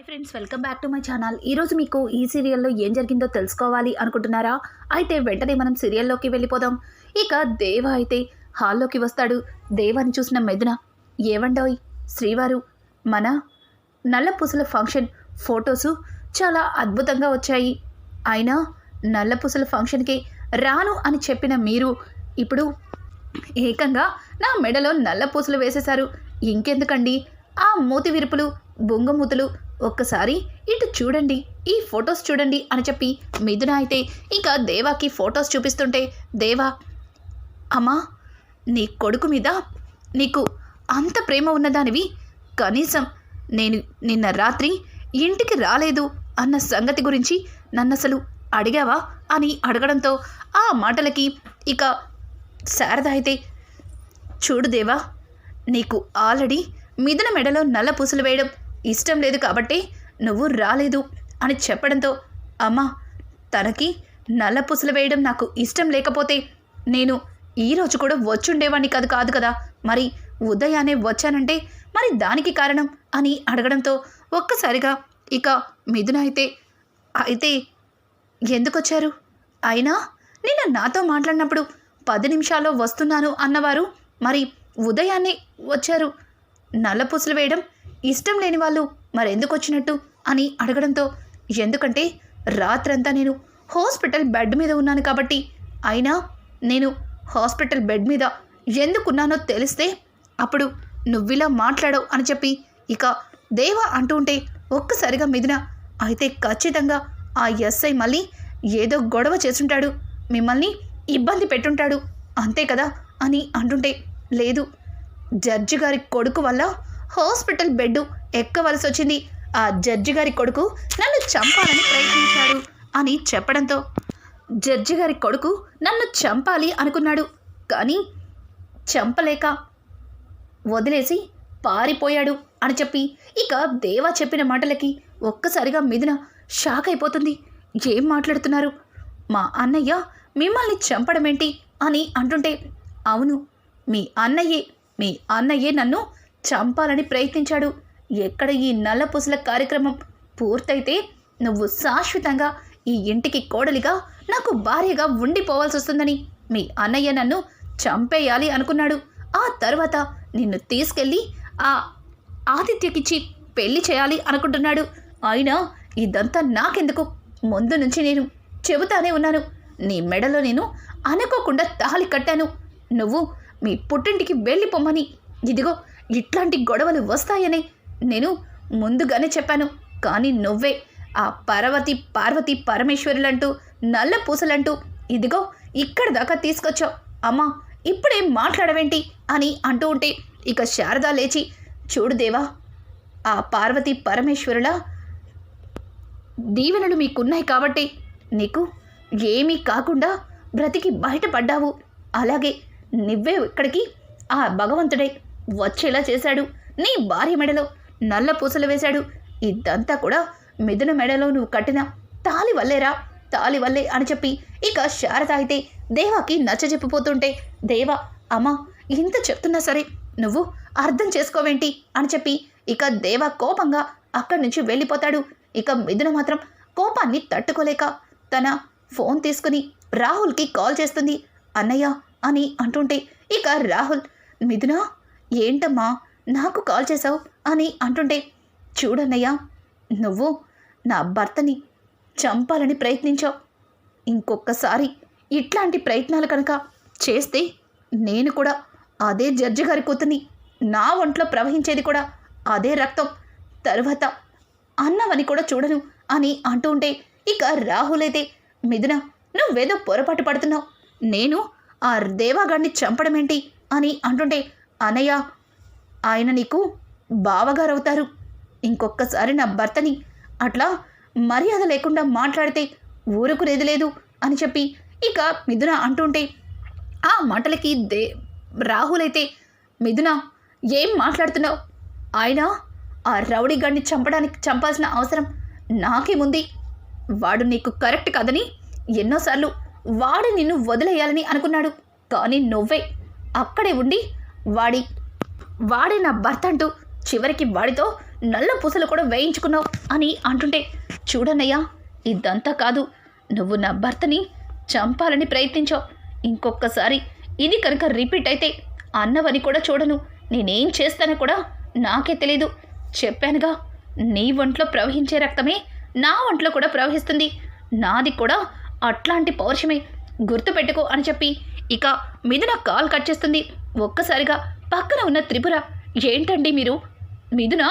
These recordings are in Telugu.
Hi friends welcome back to my channel ఈరోజు మీకు ఈ సీరియల్లో ఏం జరిగిందో తెలుసుకోవాలి అనుకుంటున్నారా? అయితే వెంటనే మనం సీరియల్లోకి వెళ్ళిపోదాం. ఇక దేవ అయితే హాల్లోకి వస్తాడు. దేవాని చూసిన మెదున ఏవండోయ్ శ్రీవారు మన నల్లపూసల ఫంక్షన్ ఫొటోసు చాలా అద్భుతంగా వచ్చాయి. అయినా నల్లపూసల ఫంక్షన్కి రాను అని చెప్పిన మీరు ఇప్పుడు ఏకంగా నా మెడలో నల్లపూసలు వేసేశారు. ఇంకెందుకండి? ఆ మూతి విరుపులు బొంగమూతులు ఒక్కసారి ఇటు చూడండి ఈ ఫొటోస్ చూడండి అని చెప్పి మిథున అయితే ఇక దేవాకి ఫొటోస్ చూపిస్తుంటే దేవా అమ్మా నీ కొడుకు మీద నీకు అంత ప్రేమ ఉన్నదానివి? కనీసం నేను నిన్న రాత్రి ఇంటికి రాలేదు అన్న సంగతి గురించి నన్ను అసలు అడిగావా అని అడగడంతో ఆ మాటలకి ఇక శారద అయితే చూడు దేవా నీకు ఆల్రెడీ మిథున మెడలో నల్ల పూసలు వేయడం ఇష్టం లేదు కాబట్టి నువ్వు రాలేదు అని చెప్పడంతో అమ్మా తనకి నల్ల పూసలు వేయడం నాకు ఇష్టం లేకపోతే నేను ఈరోజు కూడా వచ్చుండేవాడిని కాదు కాదు కదా. మరి ఉదయాన్నే వచ్చానంటే మరి దానికి కారణం? అని అడగడంతో ఒక్కసారిగా ఇక మిథున అయితే అయితే ఎందుకొచ్చారు? అయినా నిన్న నాతో మాట్లాడినప్పుడు పది నిమిషాల్లో వస్తున్నాను అన్నవారు మరి ఉదయాన్నే వచ్చారు. నల్ల పుసలు వేయడం ఇష్టం లేని వాళ్ళు మరెందుకు వచ్చినట్టు అని అడగడంతో ఎందుకంటే రాత్రంతా నేను హాస్పిటల్ బెడ్ మీద ఉన్నాను కాబట్టి అయినా నేను హాస్పిటల్ బెడ్ మీద ఎందుకున్నానో తెలిస్తే అప్పుడు నువ్విలా మాట్లాడవు అని చెప్పి ఇక దేవ అంటూ ఉంటే ఒక్కసారిగా మిదిన అయితే ఖచ్చితంగా ఆ ఎస్ఐ మళ్ళీ ఏదో గొడవ చేస్తుంటాడు మిమ్మల్ని ఇబ్బంది పెట్టుంటాడు అంతే కదా? అని అంటుంటే లేదు జడ్జి గారి కొడుకు వల్ల హాస్పిటల్ బెడ్ ఎక్కవలసి వచ్చింది. ఆ జడ్జి గారి కొడుకు నన్ను చంపాలని ప్రయత్నించాడు అని చెప్పడంతో జడ్జి గారి కొడుకు నన్ను చంపాలి అనుకున్నాడు. కానీ చంపలేక వదిలేసి పారిపోయాడు అని చెప్పి ఇక దేవా చెప్పిన మాటలకి ఒక్కసారిగా మిథున షాక్ అయిపోతుంది. ఏం మాట్లాడుతున్నారు? మా అన్నయ్య మిమ్మల్ని చంపడమేంటి? అని అంటుంటే అవును మీ అన్నయ్యే మీ అన్నయ్యే నన్ను చంపాలని ప్రయత్నించాడు. ఎక్కడ ఈ నల్లపూసల కార్యక్రమం పూర్తయితే నువ్వు శాశ్వతంగా ఈ ఇంటికి కోడలిగా నాకు భార్యగా ఉండిపోవాల్సి వస్తుందని మీ అన్నయ్య నన్ను చంపేయాలి అనుకున్నాడు. ఆ తర్వాత నిన్ను తీసుకెళ్ళి ఆ ఆదిత్యకిచ్చి పెళ్ళి చేయాలి అనుకుంటున్నాడు. అయినా ఇదంతా నాకెందుకు? ముందు నుంచి నేను చెబుతానే ఉన్నాను. నీ మెడలో నేను అనుకోకుండా తాళి కట్టాను. నువ్వు మీ పుట్టింటికి వెళ్ళిపోమ్మని. ఇదిగో ఇట్లాంటి గొడవలు వస్తాయని నేను ముందుగానే చెప్పాను. కానీ నువ్వే ఆ పర్వతి పార్వతి పరమేశ్వరులంటూ నల్ల పూసలంటూ ఇదిగో ఇక్కడ దాకా తీసుకొచ్చావు. అమ్మా ఇప్పుడేం మాట్లాడవేంటి అని అంటూ ఉంటే ఇక శారద లేచి చూడు దేవా ఆ పార్వతి పరమేశ్వరుల దీవెనలు మీకున్నాయి కాబట్టి నీకు ఏమీ కాకుండా బ్రతికి బయటపడ్డావు. అలాగే నువ్వే ఇక్కడికి ఆ భగవంతుడే. వచ్చేలా చేశాడు. నీ భార్య మెడలో నల్ల పూసలు వేశాడు. ఇదంతా కూడా మిథున మెడలో నువ్వు కట్టిన తాలి వల్లేరా తాలి వల్లే అని చెప్పి ఇక శారద అయితే దేవాకి నచ్చ చెప్పిపోతుంటే దేవా అమ్మా ఇంత చెప్తున్నా సరే నువ్వు అర్థం చేసుకోవేంటి? అని చెప్పి ఇక దేవ కోపంగా అక్కడి నుంచి వెళ్ళిపోతాడు. ఇక మిథున మాత్రం కోపాన్ని తట్టుకోలేక తన ఫోన్ తీసుకుని రాహుల్కి కాల్ చేస్తుంది. అన్నయ్య అని అంటుంటే ఇక రాహుల్ మిథున? ఏంటమ్మా నాకు కాల్ చేశావు? అని అంటుంటే చూడన్నయ్య నువ్వు నా భర్తని చంపాలని ప్రయత్నించావు. ఇంకొకసారి ఇట్లాంటి ప్రయత్నాలు కనుక చేస్తే నేను కూడా అదే జడ్జి గారి కూతుర్ని నా ఒంట్లో ప్రవహించేది కూడా అదే రక్తం. తర్వాత అన్నవని కూడా చూడను అని అంటూ ఉంటే ఇక రాహుల్ అయితే మిథున నువ్వేదో పొరపాటు పడుతున్నావు. నేను ఆ దేవాగాడిని చంపడమేంటి? అని అంటుంటే అనయ్య ఆయన నీకు బావగారు అవుతారు ఇంకొక్కసారి నా భర్తని అట్లా మర్యాద లేకుండా మాట్లాడితే ఊరుకునేది లేదు అని చెప్పి ఇక మిథున అంటుంటే ఆ మాటలకి దే రాహుల్ అయితే మిథున ఏం మాట్లాడుతున్నావు? ఆయన ఆ రౌడీ గడిని చంపడానికి చంపాల్సిన అవసరం నాకేముంది? వాడు నీకు కరెక్ట్ కాదని ఎన్నోసార్లు వాడు నిన్ను వదిలేయాలని అనుకున్నాడు. కానీ నువ్వే అక్కడే ఉండి వాడి వాడే నా భర్త అంటూ చివరికి వాడితో నల్ల పూసలు కూడా వేయించుకున్నావు అని అంటుంటే చూడన్నయ్యా ఇదంతా కాదు. నువ్వు నా భర్తని చంపాలని ప్రయత్నించావు. ఇంకొకసారి ఇది కనుక రిపీట్ అయితే అన్నవని కూడా చూడను. నేనేం చేస్తానో కూడా నాకే తెలీదు. చెప్పానుగా నీ ఒంట్లో ప్రవహించే రక్తమే నా ఒంట్లో కూడా ప్రవహిస్తుంది. నాది కూడా అట్లాంటి పౌరుషమే. గుర్తుపెట్టుకో అని చెప్పి ఇక మిథున కాల్ కట్ చేస్తుంది. ఒక్కసారిగా పక్కన ఉన్న త్రిపుర ఏంటండి మీరు? మిథున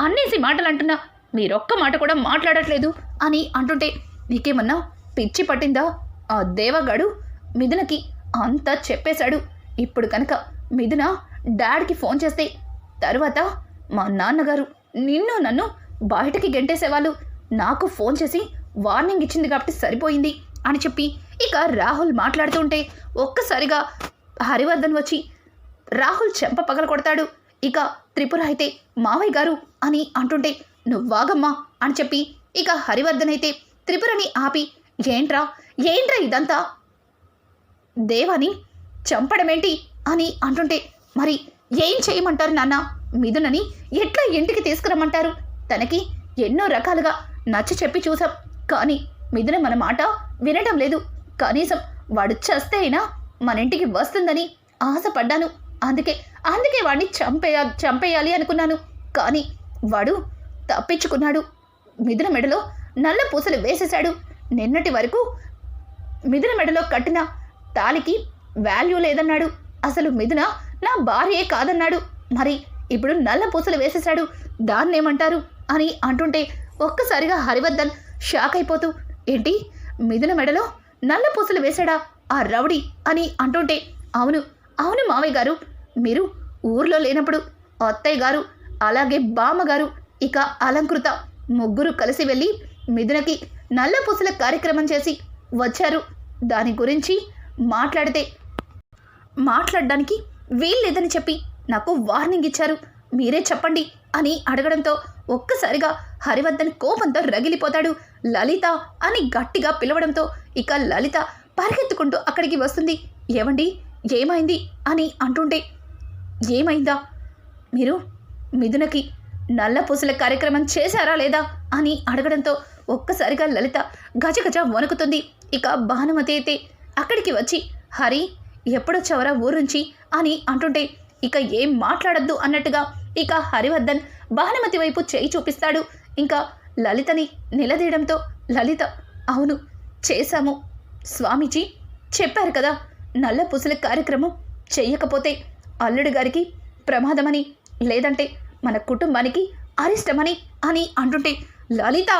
అన్నేసి మాటలు అంటున్నా మీరొక్క మాట కూడా మాట్లాడట్లేదు. అని అంటుంటే నీకేమన్నా పిచ్చి పట్టిందా? ఆ దేవగాడు మిథునకి అంతా చెప్పేశాడు. ఇప్పుడు కనుక మిథున డాడ్కి ఫోన్ చేస్తే తరువాత మా నాన్నగారు నిన్ను నన్ను బయటకి గెంటేసేవాళ్ళు. నాకు ఫోన్ చేసి వార్నింగ్ ఇచ్చింది కాబట్టి సరిపోయింది అని చెప్పి ఇక రాహుల్ మాట్లాడుతుంటే ఒక్కసారిగా హరివర్ధన్ వచ్చి రాహుల్ చెంప పగల కొడతాడు ఇక త్రిపుర అయితే మావయ్య గారు అని అంటుంటే నువ్వాగమ్మా అని చెప్పి ఇక హరివర్ధన్ అయితే త్రిపురని ఆపి ఏంట్రా ఏంట్రా ఇదంతా? దేవాని చంపడమేంటి? అని అంటుంటే మరి ఏం చేయమంటారు నాన్న? మిథునని ఎట్లా ఇంటికి తీసుకురమ్మంటారు? తనకి ఎన్నో రకాలుగా నచ్చ చెప్పి చూసాం. కానీ మిథున మన మాట వినడం లేదు. కనీసం వాడు చస్తే అయినా మన ఇంటికి వస్తుందని ఆశపడ్డాను. అందుకే అందుకే వాడిని చంపేయ చంపేయాలి అనుకున్నాను. కానీ వాడు తప్పించుకున్నాడు. మిథున మెడలో నల్ల పూసలు వేసేశాడు. నిన్నటి వరకు మిథున మెడలో కట్టిన తాలికి వాల్యూ లేదన్నాడు. అసలు మిథున నా భార్యే కాదన్నాడు. మరి ఇప్పుడు నల్ల పూసలు వేసేశాడు. దాన్నేమంటారు? అని అంటుంటే ఒక్కసారిగా హరివర్ధన్ షాక్ అయిపోతూ ఏంటి? మిథున మెడలో నల్ల పూసలు వేశాడా? ఆ రౌడీ అని అంటుంటే అవును అవును మావయ్య గారు. మీరు ఊర్లో లేనప్పుడు అత్తయ్య గారు అలాగే బామ్మగారు ఇక అలంకృత ముగ్గురు కలిసి వెళ్ళి మిథునకి నల్ల పూసల కార్యక్రమం చేసి వచ్చారు. దాని గురించి మాట్లాడితే మాట్లాడడానికి వీల్లేదని చెప్పి నాకు వార్నింగ్ ఇచ్చారు. మీరే చెప్పండి అని అడగడంతో ఒక్కసారిగా హరివర్ధన్ కోపంతో రగిలిపోతాడు. లలిత అని గట్టిగా పిలవడంతో ఇక లలిత పరిగెత్తుకుంటూ అక్కడికి వస్తుంది. ఏమండి ఏమైంది అని అంటుంటే ఏమైందా? మీరు మిథునకి నల్ల పూసల కార్యక్రమం చేశారా లేదా అని అడగడంతో ఒక్కసారిగా లలిత గజగజ వణుకుతుంది. ఇక భానుమతి అయితే అక్కడికి వచ్చి హరి ఎప్పుడొచ్చావరా ఊరుంచి అని అంటుంటే ఇక ఏం మాట్లాడద్దు అన్నట్టుగా ఇక హరివర్ధన్ భానుమతి వైపు చేయి చూపిస్తాడు. ఇంకా లలితని నిలదీయడంతో లలిత అవును చేశాము. స్వామీజీ చెప్పారు కదా నల్ల పూసల కార్యక్రమం చెయ్యకపోతే అల్లుడి గారికి ప్రమాదమని లేదంటే మన కుటుంబానికి అరిష్టమని అని అంటుంటే లలిత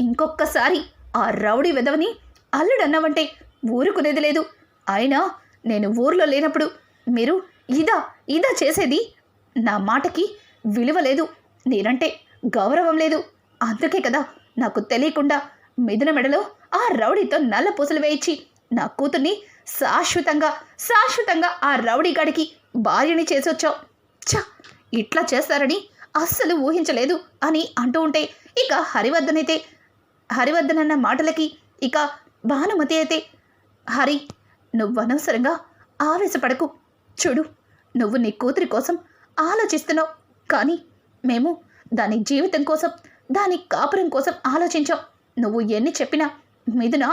ఇంకొక్కసారి ఆ రౌడీ వెదవని అల్లుడన్నావంటే ఊరుకునేది లేదు. అయినా నేను ఊర్లో లేనప్పుడు మీరు ఇదా ఇదా చేసేది నా మాటకి విలువ లేదు. నేనంటే గౌరవం లేదు. అందుకే కదా నాకు తెలియకుండా మిథున మెడలో ఆ రౌడీతో నల్ల పూసలు వేయించి నా కూతుర్ని శాశ్వతంగా శాశ్వతంగా ఆ రౌడీ గడికి భార్యని చేసొచ్చావు. ఛ! ఇట్లా చేస్తారని అస్సలు ఊహించలేదు అని అంటూ ఉంటే ఇక హరివర్ధన్ అయితే హరివర్ధన్ అన్న మాటలకి ఇక భానుమతి అయితే హరి నువ్వు అనవసరంగా ఆవేశపడకు. చూడు నువ్వు నీ కూతురి కోసం ఆలోచిస్తున్నావు. కానీ మేము దాని జీవితం కోసం దాని కాపురం కోసం ఆలోచించాం. నువ్వు ఎన్ని చెప్పినా మిథున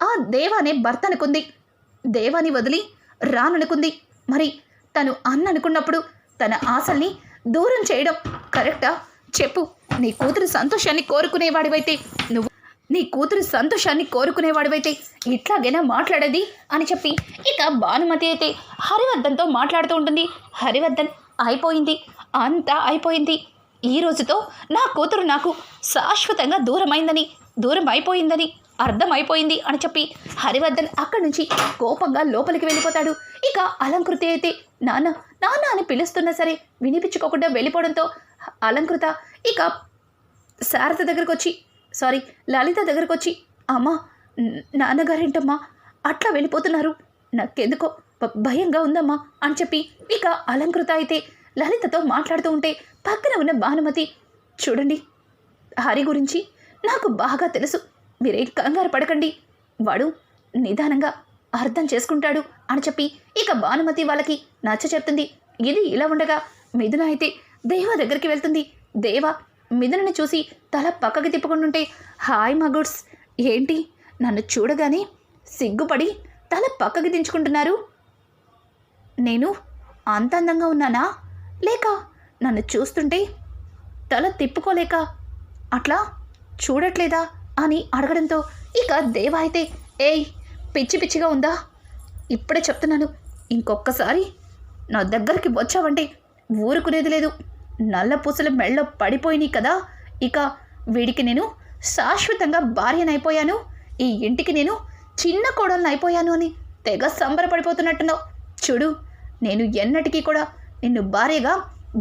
ఆ దేవానే భర్త అనుకుంది దేవాని వదిలి రాననుకుంది. మరి తను అన్ననుకున్నప్పుడు తన ఆశల్ని దూరం చేయడం కరెక్టా? చెప్పు. నీ కూతురు సంతోషాన్ని కోరుకునేవాడివైతే నువ్వు నీ కూతురు సంతోషాన్ని కోరుకునేవాడివైతే ఇట్లాగైనా మాట్లాడేది? అని చెప్పి ఇక భానుమతి అయితే హరివర్ధన్తో మాట్లాడుతూ ఉంటుంది. హరివర్ధన్ అయిపోయింది. అంతా అయిపోయింది. ఈ రోజుతో నా కూతురు నాకు శాశ్వతంగా దూరమైందని దూరం అయిపోయిందని అర్థమైపోయింది అని చెప్పి హరివర్ధన్ అక్కడి నుంచి కోపంగా లోపలికి వెళ్ళిపోతాడు. ఇక అలంకృతి అయితే నాన్న నాన్న అని పిలుస్తున్నా సరే వినిపించుకోకుండా వెళ్ళిపోవడంతో అలంకృత ఇక శారద దగ్గరకు వచ్చి సారీ లలిత దగ్గరకు వచ్చి అమ్మా నాన్నగారేంటమ్మా అట్లా వెళ్ళిపోతున్నారు. నాకెందుకో భయంగా ఉందమ్మా అని చెప్పి ఇక అలంకృత అయితే లలితతో మాట్లాడుతూ ఉంటే పక్కన ఉన్న భానుమతి చూడండి హరి గురించి నాకు బాగా తెలుసు. మీరేం కంగారు పడకండి. వాడు నిదానంగా అర్థం చేసుకుంటాడు అని చెప్పి ఇక భానుమతి వాళ్ళకి నచ్చ చెప్తుంది. ఇది ఇలా ఉండగా మిథున అయితే దేవ దగ్గరికి వెళ్తుంది. దేవ మిథునని చూసి తల పక్కకి తిప్పుకుంటుంటే హాయ్ మగుడ్స్ ఏంటి? నన్ను చూడగానే సిగ్గుపడి తల పక్కకి దించుకుంటున్నారు. నేను అంత అందంగా ఉన్నానా? లేక నన్ను చూస్తుంటే తల తిప్పుకోలేక అట్లా చూడట్లేదా? అని అడగడంతో ఇక దేవ అయితే ఏయ్ పిచ్చి పిచ్చిగా ఉందా? ఇప్పుడే చెప్తున్నాను. ఇంకొక్కసారి నా దగ్గరికి వచ్చావంటే ఊరుకునేది లేదు. నల్ల పూసలు మెళ్ళో పడిపోయినాయి కదా. ఇక వీడికి నేను శాశ్వతంగా భార్యనైపోయాను. ఈ ఇంటికి నేను చిన్న కోడలను అయిపోయాను అని తెగ సంబరపడిపోతున్నట్టున్నావు. చూడు నేను ఎన్నటికీ కూడా నిన్ను భార్యగా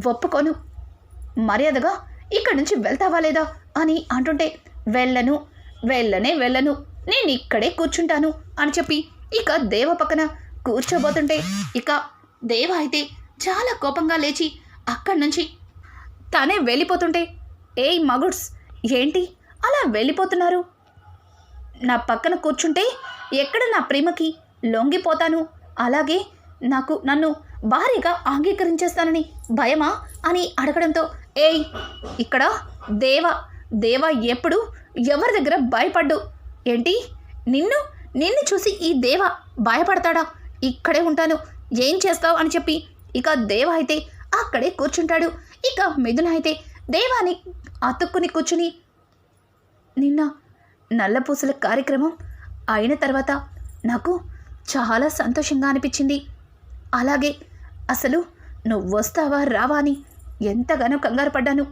ఒప్పుకోను. మర్యాదగా ఇక్కడి నుంచి వెళ్తావా లేదా? అని అంటుంటే వెళ్ళను వెళ్ళనే వెళ్ళను. నేను ఇక్కడే కూర్చుంటాను అని చెప్పి ఇక దేవ పక్కన కూర్చోబోతుంటే ఇక దేవ అయితే చాలా కోపంగా లేచి అక్కడి నుంచి తనే వెళ్ళిపోతుంటే ఏయ్ మగుడ్స్ ఏంటి? అలా వెళ్ళిపోతున్నారు? నా పక్కన కూర్చుంటే ఎక్కడ నా ప్రేమకి లొంగిపోతాను? అలాగే నాకు నన్ను భారీగా అంగీకరించేస్తానని భయమా అని అడగడంతో ఏయ్ ఇక్కడ దేవ దేవ ఎప్పుడు? ఎవరి దగ్గర భయపడ్డు? ఏంటి? నిన్ను నిన్ను చూసి ఈ దేవ భయపడతాడా? ఇక్కడే ఉంటాను. ఏం చేస్తావు అని చెప్పి ఇక దేవ అయితే అక్కడే కూర్చుంటాడు. ఇక మిథున అయితే దేవాని అతుక్కుని కూర్చుని నిన్న నల్లపూసల కార్యక్రమం అయిన తర్వాత నాకు చాలా సంతోషంగా అనిపించింది. అలాగే అసలు నువ్వు వస్తావా రావా అని ఎంతగానో కంగారు పడ్డాను.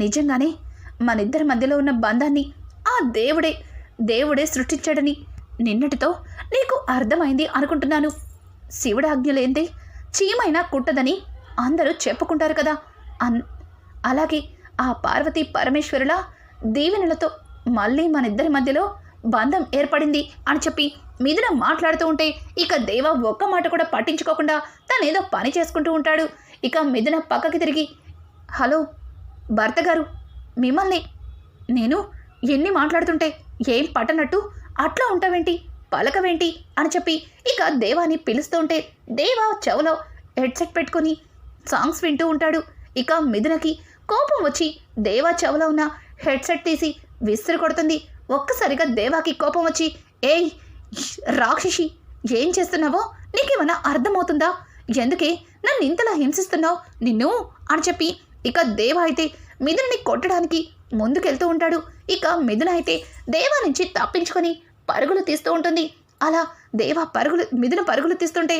నిజంగానే మనిద్దరి మధ్యలో ఉన్న బంధాన్ని ఆ దేవుడే దేవుడే సృష్టించాడని నిన్నటితో నీకు అర్థమైంది అనుకుంటున్నాను. శివుడి ఆజ్ఞలేంది చీమైనా కుట్టదని అందరూ చెప్పుకుంటారు కదా. అన్ అలాగే ఆ పార్వతీ పరమేశ్వరుల దీవెనలతో మళ్ళీ మనిద్దరి మధ్యలో బంధం ఏర్పడింది అని చెప్పి మిథున మాట్లాడుతూ ఉంటే ఇక దేవ ఒక్క మాట కూడా పట్టించుకోకుండా తనేదో పని చేసుకుంటూ ఉంటాడు. ఇక మిథున పక్కకి తిరిగి హలో భర్త గారు మిమ్మల్ని నేను ఎన్ని మాట్లాడుతుంటే ఏం పట్టనట్టు అట్లా ఉంటావేంటి పలకవేంటి అని చెప్పి ఇక దేవాని పిలుస్తుంటే దేవా చెవులో హెడ్సెట్ పెట్టుకొని సాంగ్స్ వింటూ ఉంటాడు. ఇక మిథునకి కోపం వచ్చి దేవా చెవులో ఉన్న హెడ్సెట్ తీసి విసిరి కొడుతుంది. ఒక్కసారిగా దేవాకి కోపం వచ్చి ఏయ్ రాక్షసి ఏం చేస్తున్నావో? నీకేమన్నా అర్థమవుతుందా? ఎందుకే నన్ను ఇంతలా హింసిస్తున్నావు నిన్ను? అని చెప్పి ఇక దేవ అయితే మిథునని కొట్టడానికి ముందుకెళ్తూ ఉంటాడు. ఇక మిథున అయితే దేవ నుంచి తప్పించుకొని పరుగులు తీస్తూ ఉంటుంది. అలా దేవ పరుగులు మిథున పరుగులు తీస్తుంటే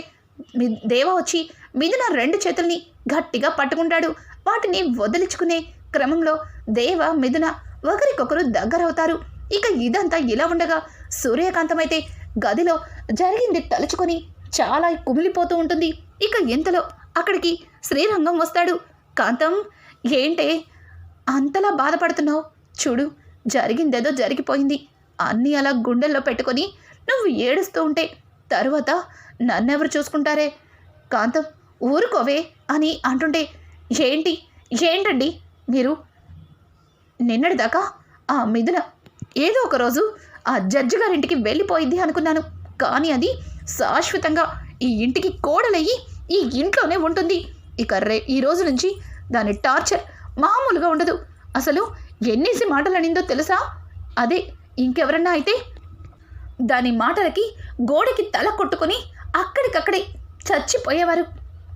దేవ వచ్చి మిథున రెండు చేతుల్ని గట్టిగా పట్టుకుంటాడు. వాటిని వదిలించుకునే క్రమంలో దేవ మిథున ఒకరికొకరు దగ్గరవుతారు ఇక ఇదంతా ఇలా ఉండగా సూర్యకాంతం అయితే గదిలో జరిగింది తలుచుకొని చాలా కుమిలిపోతూ ఉంటుంది. ఇక ఇంతలో అక్కడికి శ్రీరంగం వస్తాడు. కాంతం ఏంటే? అంతలా బాధపడుతున్నావు? చూడు జరిగిందేదో జరిగిపోయింది. అన్నీ అలా గుండెల్లో పెట్టుకొని నువ్వు ఏడుస్తూ ఉంటే తరువాత నన్నెవరు చూసుకుంటారే? కాంతం ఊరుకోవే అని అంటుంటే ఏంటి? ఏంటండి? మీరు నిన్నటిదాకా ఆ మిథున ఏదో ఒకరోజు ఆ జడ్జి గారింటికి వెళ్ళిపోయింది అనుకున్నాను. కానీ అది శాశ్వతంగా ఈ ఇంటికి కోడలయ్యి ఈ ఇంట్లోనే ఉంటుంది. ఇక రే ఈ రోజు నుంచి దాని టార్చర్ మామూలుగా ఉండదు. అసలు ఎన్నేసి మాటలు అనిందో తెలుసా? అదే ఇంకెవరన్నా అయితే దాని మాటలకి గోడకి తల కొట్టుకొని అక్కడికక్కడే చచ్చిపోయేవారు.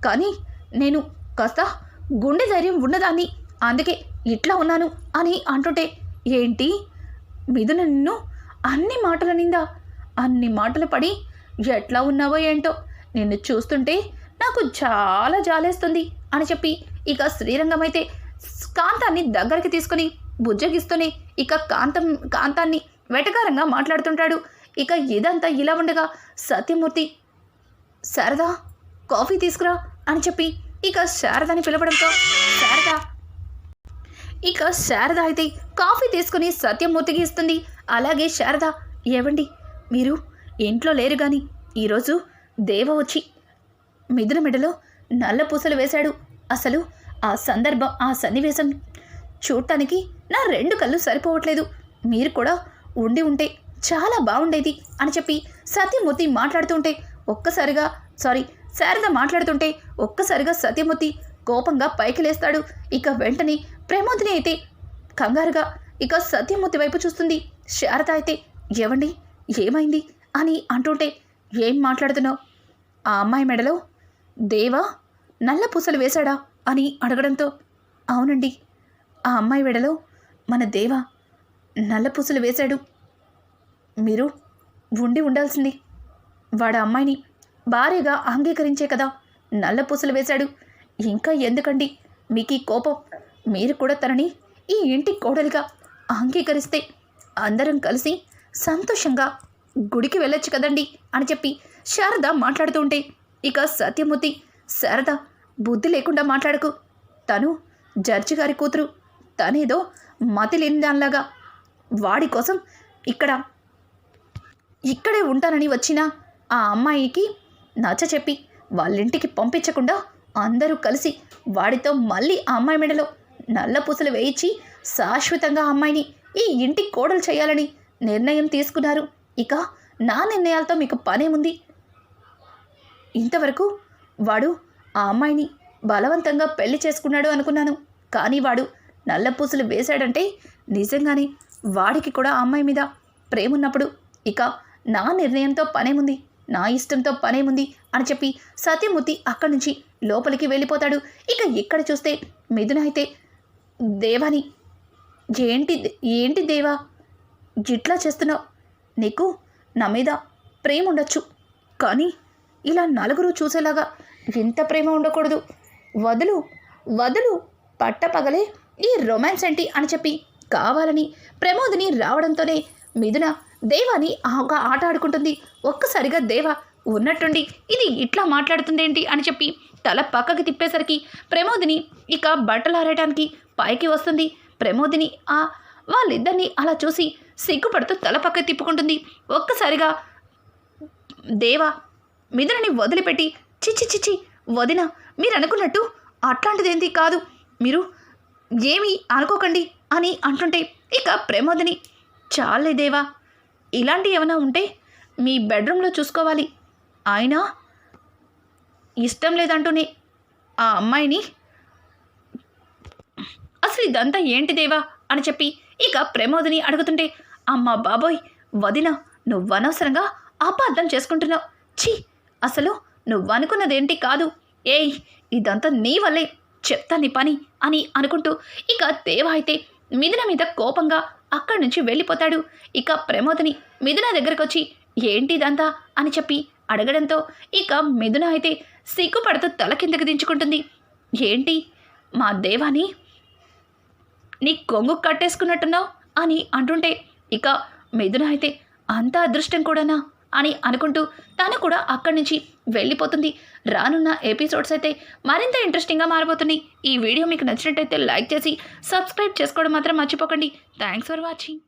కానీ నేను కాస్త గుండె ధైర్యం ఉన్నదాన్ని అందుకే ఇట్లా ఉన్నాను అని అంటుంటే ఏంటి? మిథున నిన్ను అన్ని మాటల నిందా అన్ని మాటలు పడి ఎట్లా ఉన్నావో ఏంటో నిన్ను చూస్తుంటే నాకు చాలా జాలేస్తుంది అని చెప్పి ఇక శ్రీరంగం అయితే కాంతాన్ని దగ్గరికి తీసుకొని బుజ్జగిస్తూనే ఇక కాంతం కాంతాన్ని వెటకారంగా మాట్లాడుతుంటాడు. ఇక ఇదంతా ఇలా ఉండగా సత్యమూర్తి శారదా కాఫీ తీసుకురా అని చెప్పి ఇక శారదని పిలవడంతో శారద ఇక శారద అయితే కాఫీ తీసుకుని సత్యమూర్తికి ఇస్తుంది. అలాగే శారద ఏవండి మీరు ఇంట్లో లేరు కానీ ఈరోజు దేవ వచ్చి మిథున మెడలో నల్ల పూసలు వేశాడు. అసలు ఆ సందర్భం ఆ సన్నివేశం చూడటానికి నా రెండు కళ్ళు సరిపోవట్లేదు. మీరు కూడా ఉండి ఉంటే చాలా బాగుండేది అని చెప్పి సత్యమూర్తి మాట్లాడుతుంటే ఒక్కసారిగా సారీ శారద మాట్లాడుతుంటే ఒక్కసారిగా సత్యమూర్తి కోపంగా పైకి లేస్తాడు. ఇక వెంటనే ప్రమోదిని అయితే కంగారుగా ఇక సత్యమూర్తి వైపు చూస్తుంది. శారద అయితే ఏవండి? ఏమైంది? అని అంటుంటే ఏం మాట్లాడుతున్నావు? ఆ అమ్మాయి మెడలో దేవా నల్ల పూసలు వేశాడా? అని అడగడంతో అవునండి ఆ అమ్మాయి వెడలో మన దేవా నల్ల పూసలు వేశాడు. మీరు ఉండి ఉండాల్సింది. వాడ అమ్మాయిని భార్యగా అంగీకరించే కదా నల్ల పూసలు వేశాడు. ఇంకా ఎందుకండి మీకు ఈ కోపం? మీరు కూడా తనని ఈ ఇంటి కోడలిగా అంగీకరిస్తే అందరం కలిసి సంతోషంగా గుడికి వెళ్ళొచ్చు కదండి అని చెప్పి శారద మాట్లాడుతూ ఉంటే ఇక సత్యమూర్తి శారద బుద్ధి లేకుండా మాట్లాడకు. తను జడ్జి గారి కూతురు. తనేదో మతి లేని దానిలాగా. వాడి కోసం ఇక్కడ ఇక్కడే ఉంటానని వచ్చిన ఆ అమ్మాయికి నచ్చ చెప్పి వాళ్ళింటికి పంపించకుండా అందరూ కలిసి వాడితో మళ్ళీ ఆ అమ్మాయి మెడలో నల్ల పూసలు వేయించి శాశ్వతంగా అమ్మాయిని ఈ ఇంటి కోడలు చేయాలని నిర్ణయం తీసుకున్నారు. ఇక నా నిర్ణయాలతో మీకు పనేముంది? ఇంతవరకు వాడు ఆ అమ్మాయిని బలవంతంగా పెళ్ళి చేసుకున్నాడు అనుకున్నాను. కానీ వాడు నల్లపూసలు వేశాడంటే నిజంగానే వాడికి కూడా ఆ అమ్మాయి మీద ప్రేమ ఉన్నప్పుడు ఇక నా నిర్ణయంతో పనేముంది. నా ఇష్టంతో పనేముంది అని చెప్పి సత్యమూర్తి అక్కడి నుంచి లోపలికి వెళ్ళిపోతాడు. ఇక ఇక్కడ చూస్తే మిథున అయితే దేవాని ఏంటి ఏంటి దేవా? జిట్లా చేస్తున్నావు? నీకు నా మీద ప్రేమ ఉండొచ్చు కానీ ఇలా నలుగురు చూసేలాగా ఇంత ప్రేమ ఉండకూడదు. వదులు వదులు పట్టపగలే ఈ రొమాన్స్ ఏంటి అని చెప్పి కావాలని ప్రమోదిని రావడంతోనే మిథున దేవాని ఒక ఆట ఆడుకుంటుంది. ఒక్కసారిగా దేవ ఉన్నట్టుండి ఇది ఇట్లా మాట్లాడుతుందేంటి అని చెప్పి తల పక్కకి తిప్పేసరికి ప్రమోదిని ఇక బట్టలు ఆరేయడానికి పైకి వస్తుంది. ప్రమోదిని ఆ వాళ్ళిద్దరిని అలా చూసి సిగ్గుపడుతూ తల పక్క తిప్పుకుంటుంది. ఒక్కసారిగా దేవా మిథునని వదిలిపెట్టి చిచ్చి చిచ్చి వదిన మీరు అనుకున్నట్టు అట్లాంటిదేంటి కాదు. మీరు ఏమి అనుకోకండి అని అంటుంటే ఇక ప్రమోదిని చాలేదేవా ఇలాంటి ఏమైనా ఉంటే మీ బెడ్రూమ్లో చూసుకోవాలి. ఆయన ఇష్టం లేదంటూనే ఆ అమ్మాయిని అసలు ఇదంతా ఏంటి దేవా అని చెప్పి ఇక ప్రమోదిని అడుగుతుంటే అమ్మ బాబోయ్ వదిన నువ్వనవసరంగా అపార్థం చేసుకుంటున్నావు. ఛీ అసలు నువ్వనుకున్నదేంటి కాదు. ఏయ్ ఇదంతా నీ వల్లే. చెప్తా నీ పని అని అనుకుంటూ ఇక దేవ అయితే మిథున మీద కోపంగా అక్కడి నుంచి వెళ్ళిపోతాడు. ఇక ప్రమోదని మిథున దగ్గరకు వచ్చి ఏంటి ఇదంతా అని చెప్పి అడగడంతో ఇక మిథున అయితే సిగ్గుపడుతూ తల కిందకి దించుకుంటుంది. ఏంటి? మా దేవాని? నీ కొంగు కట్టేసుకున్నట్టున్నావు? అని అంటుంటే ఇక మిథున అయితే అంత అదృష్టం కూడానా? అని అనుకుంటూ తను కూడా అక్కడి నుంచి వెళ్ళిపోతుంది. రానున్న ఎపిసోడ్స్ అయితే మరింత ఇంట్రెస్టింగ్గా మారిపోతున్నాయి ఈ వీడియో మీకు నచ్చినట్టయితే లైక్ చేసి సబ్స్క్రైబ్ చేసుకోవడం మాత్రం మర్చిపోకండి. Thanks for watching